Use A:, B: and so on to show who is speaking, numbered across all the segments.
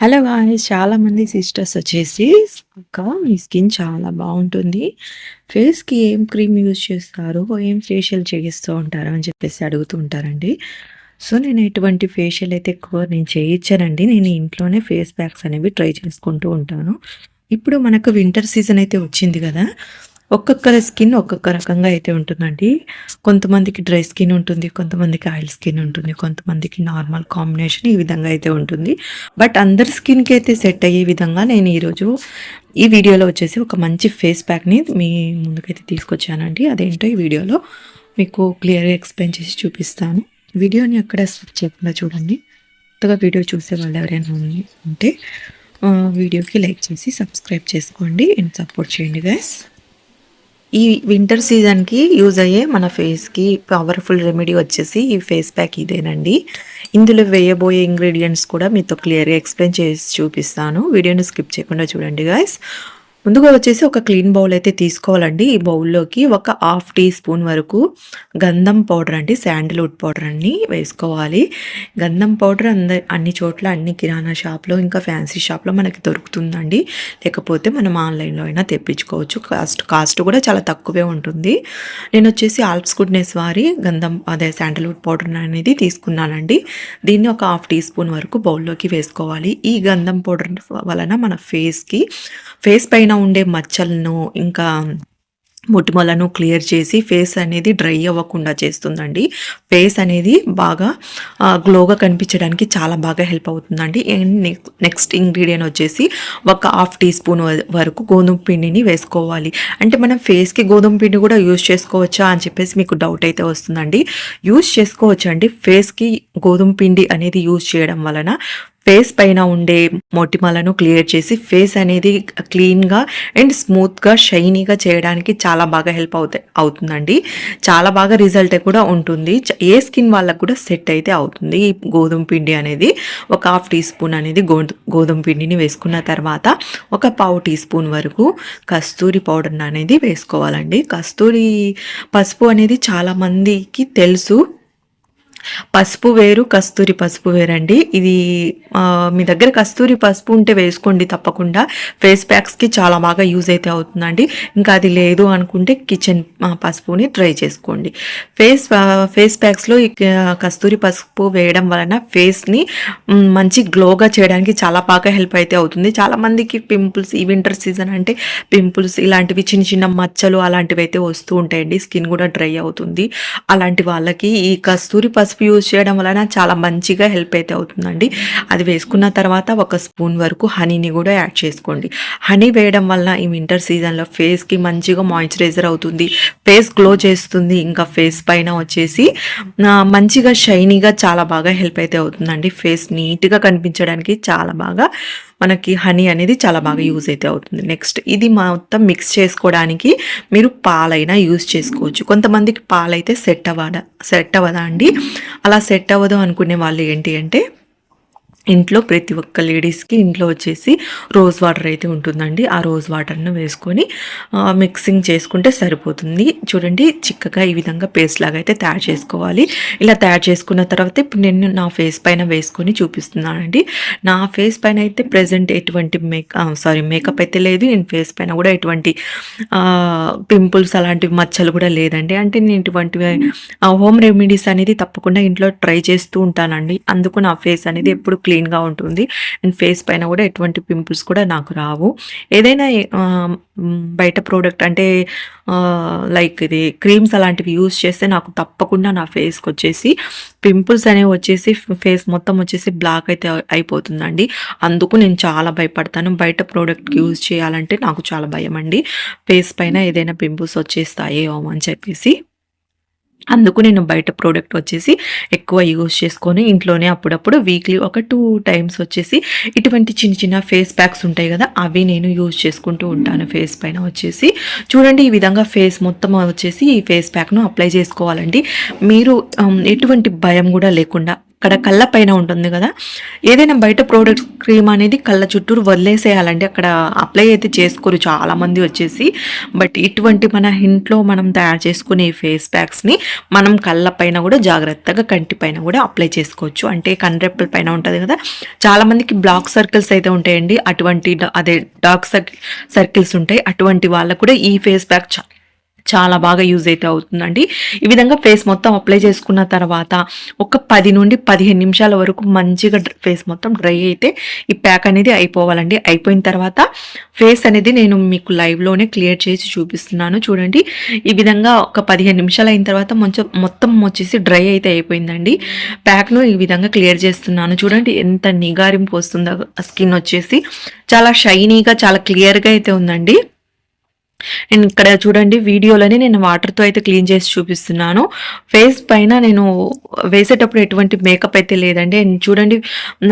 A: Hello guys చాలామంది sisters వచ్చేసి అక్క మీ స్కిన్ చాలా బాగుంటుంది. ఫేస్కి ఏం క్రీమ్ యూజ్ చేస్తారు? ఏం ఫేషియల్ చేయిస్తూ ఉంటారు? అని చెప్పేసి అడుగుతూ ఉంటారండి. సో నేను ఎటువంటి ఫేషియల్ అయితే ఎక్కువ నేను చేయించానండి. నేను ఇంట్లోనే ఫేస్ ప్యాక్స్ అనేవి ట్రై చేసుకుంటూ ఉంటాను. ఇప్పుడు మనకు వింటర్ సీజన్ అయితే వచ్చింది కదా. ఒక్కొక్కరి స్కిన్ ఒక్కొక్క రకంగా అయితే ఉంటుందండి. కొంతమందికి డ్రై స్కిన్ ఉంటుంది కొంతమందికి ఆయిల్ స్కిన్ ఉంటుంది కొంతమందికి నార్మల్ కాంబినేషన్ ఈ విధంగా అయితే ఉంటుంది. బట్ అందరి స్కిన్కి అయితే సెట్ అయ్యే విధంగా నేను ఈరోజు ఈ వీడియోలో వచ్చేసి ఒక మంచి ఫేస్ ప్యాక్ని మీ ముందుకైతే తీసుకొచ్చానండి. అదేంటో ఈ వీడియోలో మీకు క్లియర్గా ఎక్స్ప్లెయిన్ చేసి చూపిస్తాను. వీడియోని అక్కడ స్విచ్ చేయకుండా చూడండి. కొత్తగా వీడియో చూసే వాళ్ళు ఎవరైనా ఉంటే వీడియోకి లైక్ చేసి సబ్స్క్రైబ్ చేసుకోండి. అండ్ సపోర్ట్ చేయండి గైస్ ఈ వింటర్ సీజన్కి యూజ్ అయ్యే మన ఫేస్కి పవర్ఫుల్ రెమెడీ వచ్చేసి ఈ ఫేస్ ప్యాక్ ఇదేనండి. ఇందులో వేయబోయే ఇంగ్రీడియంట్స్ కూడా మీతో క్లియర్గా ఎక్స్ప్లెయిన్ చేసి చూపిస్తాను. వీడియోని స్కిప్ చేయకుండా చూడండి గాయస్ ముందుగా వచ్చేసి ఒక క్లీన్ బౌల్ అయితే తీసుకోవాలండి. ఈ బౌల్లోకి ఒక హాఫ్ టీ స్పూన్ వరకు గంధం పౌడర్ అండి శాండిల్వుడ్ పౌడర్ అన్ని వేసుకోవాలి. గంధం పౌడర్ అందరి అన్ని చోట్ల అన్ని కిరాణా షాప్లో ఇంకా ఫ్యాన్సీ షాప్లో మనకి దొరుకుతుందండి. లేకపోతే మనం ఆన్లైన్లో అయినా తెప్పించుకోవచ్చు. కాస్ట్ కాస్ట్ కూడా చాలా తక్కువే ఉంటుంది. నేను వచ్చేసి ఆల్ప్స్ గుడ్నెస్ వారి గంధం అదే శాండల్వుడ్ పౌడర్ అనేది తీసుకున్నానండి. దీన్ని ఒక హాఫ్ టీ స్పూన్ వరకు బౌల్లోకి వేసుకోవాలి. ఈ గంధం పౌడర్ వలన మన ఫేస్కి ఫేస్ పైన ఉండే మచ్చలను ఇంకా మొటిమలను క్లియర్ చేసి ఫేస్ అనేది డ్రై అవ్వకుండా చేస్తుందండి. ఫేస్ అనేది బాగా గ్లోగా కనిపించడానికి చాలా బాగా హెల్ప్ అవుతుందండి. అండ్ నెక్స్ట్ ఇంగ్రీడియంట్ వచ్చేసి ఒక హాఫ్ టీ స్పూన్ వరకు గోధుమ పిండిని వేసుకోవాలి. అంటే మనం ఫేస్కి గోధుమ పిండి కూడా యూజ్ చేసుకోవచ్చా అని చెప్పేసి మీకు డౌట్ అయితే వస్తుందండి. యూజ్ చేసుకోవచ్చు అండి ఫేస్కి గోధుమ పిండి అనేది యూజ్ చేయడం వలన ఫేస్ పైన ఉండే మొటిమలను క్లియర్ చేసి ఫేస్ అనేది క్లీన్గా అండ్ స్మూత్గా షైనీగా చేయడానికి చాలా బాగా హెల్ప్ అవుతాయి అవుతుందండి. చాలా బాగా రిజల్ట్ కూడా ఉంటుంది. చ- ఏ స్కిన్ వాళ్ళకు కూడా సెట్ అయితే అవుతుంది. ఈ గోధుమ పిండి అనేది ఒక హాఫ్ టీ స్పూన్ అనేది గోధుమ పిండిని వేసుకున్న తర్వాత ఒక పావు టీ స్పూన్ వరకు కస్తూరి పౌడర్ అనేది వేసుకోవాలండి. కస్తూరి పసుపు అనేది చాలామందికి తెలుసు. పసుపు వేరు కస్తూరి పసుపు వేరండి. ఇది మీ దగ్గర కస్తూరి పసుపు ఉంటే వేసుకోండి తప్పకుండా. ఫేస్ ప్యాక్స్కి చాలా బాగా యూజ్ అయితే అవుతుందండి. ఇంకా అది లేదు అనుకుంటే కిచెన్ పసుపుని ట్రై చేసుకోండి. ఫేస్ ఫేస్ ప్యాక్స్లో ఈ కస్తూరి పసుపు వేయడం వలన ఫేస్ని మంచి గ్లోగా చేయడానికి చాలా బాగా హెల్ప్ అయితే అవుతుంది. చాలా మందికి పింపుల్స్ ఈ వింటర్ సీజన్ అంటే పింపుల్స్ ఇలాంటివి చిన్న చిన్న మచ్చలు అలాంటివి అయితే వస్తూ ఉంటాయండి. స్కిన్ కూడా డ్రై అవుతుంది. అలాంటి వాళ్ళకి ఈ కస్తూరి పసుపు యూజ్ చేయడం వలన చాలా మంచిగా హెల్ప్ అయితే అవుతుందండి. అది వేసుకున్న తర్వాత ఒక స్పూన్ వరకు హనీని కూడా యాడ్ చేసుకోండి. హనీ వేయడం వలన ఈ వింటర్ సీజన్లో ఫేస్కి మంచిగా మాయిశ్చరైజర్ అవుతుంది. ఫేస్ గ్లో చేస్తుంది. ఇంకా ఫేస్ పైన వచ్చేసి మంచిగా షైనీగా చాలా బాగా హెల్ప్ అయితే అవుతుందండి. ఫేస్ నీట్గా కనిపించడానికి చాలా బాగా మనకి హనీ అనేది చాలా బాగా యూజ్ అయితే అవుతుంది. నెక్స్ట్ ఇది మొత్తం మిక్స్ చేసుకోవడానికి మీరు పాలైనా యూజ్ చేసుకోవచ్చు. కొంతమందికి పాలైతే సెట్ అవ్వదా సెట్ అవ్వదా అండి? అలా సెట్ అవ్వదు అనుకునే వాళ్ళు ఏంటి అంటే ఇంట్లో ప్రతి ఒక్క లేడీస్కి ఇంట్లో వచ్చేసి రోజ్ వాటర్ అయితే ఉంటుందండి. ఆ రోజ్ వాటర్ను వేసుకొని మిక్సింగ్ చేసుకుంటే సరిపోతుంది. చూడండి చిక్కగా ఈ విధంగా పేస్ట్ లాగా అయితే తయారు చేసుకోవాలి. ఇలా తయారు చేసుకున్న తర్వాత ఇప్పుడు నేను నా ఫేస్ పైన వేసుకొని చూపిస్తున్నానండి. నా ఫేస్ పైన అయితే ప్రజెంట్ ఎటువంటి మేక్ సారీ మేకప్ అయితే లేదు. నేను ఫేస్ పైన కూడా ఎటువంటి పింపుల్స్ అలాంటి మచ్చలు కూడా లేదండి. అంటే నేను ఇటువంటివి హోమ్ రెమెడీస్ అనేది తప్పకుండా ఇంట్లో ట్రై చేస్తూ ఉంటానండి. అందుకు నా ఫేస్ అనేది ఎప్పుడు క్లీన్గా ఉంటుంది. అండ్ ఫేస్ పైన కూడా ఎటువంటి పింపుల్స్ కూడా నాకు రావు. ఏదైనా బయట ప్రోడక్ట్ అంటే లైక్ ఇది క్రీమ్స్ అలాంటివి యూస్ చేస్తే నాకు తప్పకుండా నా ఫేస్కి వచ్చేసి పింపుల్స్ అనేవి వచ్చేసి ఫేస్ మొత్తం వచ్చేసి బ్లాక్ అయితే అయిపోతుందండి. అందుకు నేను చాలా భయపడతాను. బయట ప్రోడక్ట్ యూజ్ చేయాలంటే నాకు చాలా భయం అండి ఫేస్ పైన ఏదైనా పింపుల్స్ వచ్చేస్తాయేమో అని చెప్పేసి. అందుకు నేను బయట ప్రోడక్ట్ వచ్చేసి ఎక్కువ యూజ్ చేసుకొని ఇంట్లోనే అప్పుడప్పుడు వీక్లీ ఒక టూ టైమ్స్ వచ్చేసి ఇటువంటి చిన్న చిన్న ఫేస్ ప్యాక్స్ ఉంటాయి కదా అవి నేను యూజ్ చేసుకుంటూ ఉంటాను. ఫేస్ పైన వచ్చేసి చూడండి ఈ విధంగా ఫేస్ మొత్తం వచ్చేసి ఈ ఫేస్ ప్యాక్ను అప్లై చేసుకోవాలండి. మీరు ఎటువంటి భయం కూడా లేకుండా అక్కడ కళ్ళ పైన ఉంటుంది కదా. ఏదైనా బయట ప్రోడక్ట్ క్రీమ్ అనేది కళ్ళ చుట్టూరు వదిలేసేయాలండి. అక్కడ అప్లై అయితే చేసుకోరు చాలామంది వచ్చేసి. బట్ ఇటువంటి మన ఇంట్లో మనం తయారు చేసుకునే ఫేస్ ప్యాక్స్ని మనం కళ్ళ పైన కూడా జాగ్రత్తగా కంటి పైన కూడా అప్లై చేసుకోవచ్చు. అంటే కండ్రెప్పల పైన ఉంటుంది కదా. చాలామందికి బ్లాక్ సర్కిల్స్ అయితే ఉంటాయండి. అటువంటి అదే డార్క్ సర్కిల్స్ ఉంటాయి. అటువంటి వాళ్ళకు కూడా ఈ ఫేస్ ప్యాక్ చాలా బాగా యూజ్ అయితే అవుతుందండి. ఈ విధంగా ఫేస్ మొత్తం అప్లై చేసుకున్న తర్వాత ఒక పది నుండి పదిహేను నిమిషాల వరకు మంచిగా ఫేస్ మొత్తం డ్రై అయితే ఈ ప్యాక్ అనేది అయిపోవాలండి. అయిపోయిన తర్వాత ఫేస్ అనేది నేను మీకు లైవ్లోనే క్లియర్ చేసి చూపిస్తున్నాను. చూడండి. ఈ విధంగా ఒక పదిహేను నిమిషాలు అయిన తర్వాత మంచి మొత్తం వచ్చేసి డ్రై అయితే అయిపోయిందండి. ప్యాక్ను ఈ విధంగా క్లియర్ చేస్తున్నాను. చూడండి ఎంత నిగారింపు వస్తుందో స్కిన్ వచ్చేసి చాలా షైనీగా చాలా క్లియర్గా అయితే ఉందండి. నేను ఇక్కడ చూడండి వీడియోలోనే నేను వాటర్తో అయితే క్లీన్ చేసి చూపిస్తున్నాను. ఫేస్ పైన నేను వేసేటప్పుడు ఎటువంటి మేకప్ అయితే లేదండి. చూడండి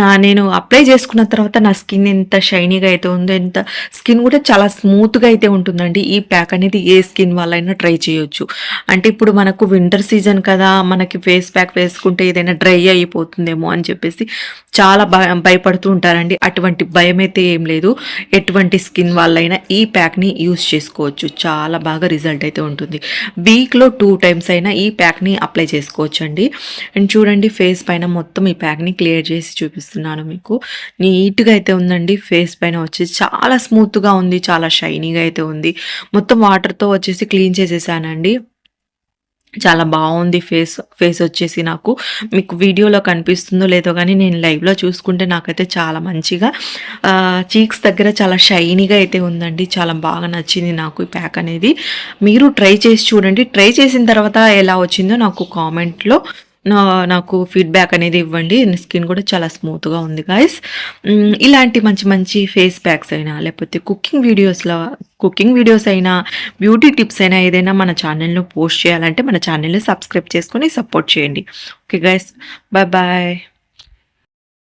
A: నా నేను అప్లై చేసుకున్న తర్వాత నా స్కిన్ ఎంత షైనీగా అయితే ఉందో ఎంత స్కిన్ కూడా చాలా స్మూత్గా అయితే ఉంటుందండి. ఈ ప్యాక్ అనేది ఏ స్కిన్ వాళ్ళైనా ట్రై చేయొచ్చు. అంటే ఇప్పుడు మనకు వింటర్ సీజన్ కదా మనకి ఫేస్ ప్యాక్ వేసుకుంటే ఏదైనా డ్రై అయిపోతుందేమో అని చెప్పేసి చాలా భయ భయపడుతూ ఉంటారండి. అటువంటి భయం అయితే ఏం లేదు. ఎటువంటి స్కిన్ వాళ్ళైనా ఈ ప్యాక్ని యూస్ చేసుకోవచ్చు. చాలా బాగా రిజల్ట్ అయితే ఉంటుంది. వీక్లో టూ టైమ్స్ అయినా ఈ ప్యాక్ని అప్లై చేసుకోవచ్చు అండి అండ్ చూడండి ఫేస్ పైన మొత్తం ఈ ప్యాక్ని క్లియర్ చేసి చూపిస్తున్నాను మీకు. నీట్గా అయితే ఉందండి. ఫేస్ పైన వచ్చేసి చాలా స్మూత్గా ఉంది. చాలా షైనీగా అయితే ఉంది. మొత్తం వాటర్తో వచ్చేసి క్లీన్ చేసేసానండి. చాలా బాగుంది ఫేస్ ఫేస్ వచ్చేసి నాకు. మీకు వీడియోలో కనిపిస్తుందో లేదో కానీ నేను లైవ్లో చూసుకుంటే నాకైతే చాలా మంచిగా చీక్స్ దగ్గర చాలా షైనీగా అయితే ఉందండి. చాలా బాగా నచ్చింది నాకు ఈ ప్యాక్ అనేది. మీరు ట్రై చేసి చూడండి. ట్రై చేసిన తర్వాత ఎలా వచ్చిందో నాకు కామెంట్లో నాకు ఫీడ్బ్యాక్ అనేది ఇవ్వండి. స్కిన్ కూడా చాలా స్మూత్గా ఉంది గాయస్ ఇలాంటి మంచి మంచి ఫేస్ ప్యాక్స్ అయినా లేకపోతే కుకింగ్ వీడియోస్లో కుకింగ్ వీడియోస్ అయినా బ్యూటీ టిప్స్ అయినా ఏదైనా మన ఛానల్లో పోస్ట్ చేయాలంటే మన ఛానల్ని సబ్స్క్రైబ్ చేసుకొని సపోర్ట్ చేయండి. Okay guys bye bye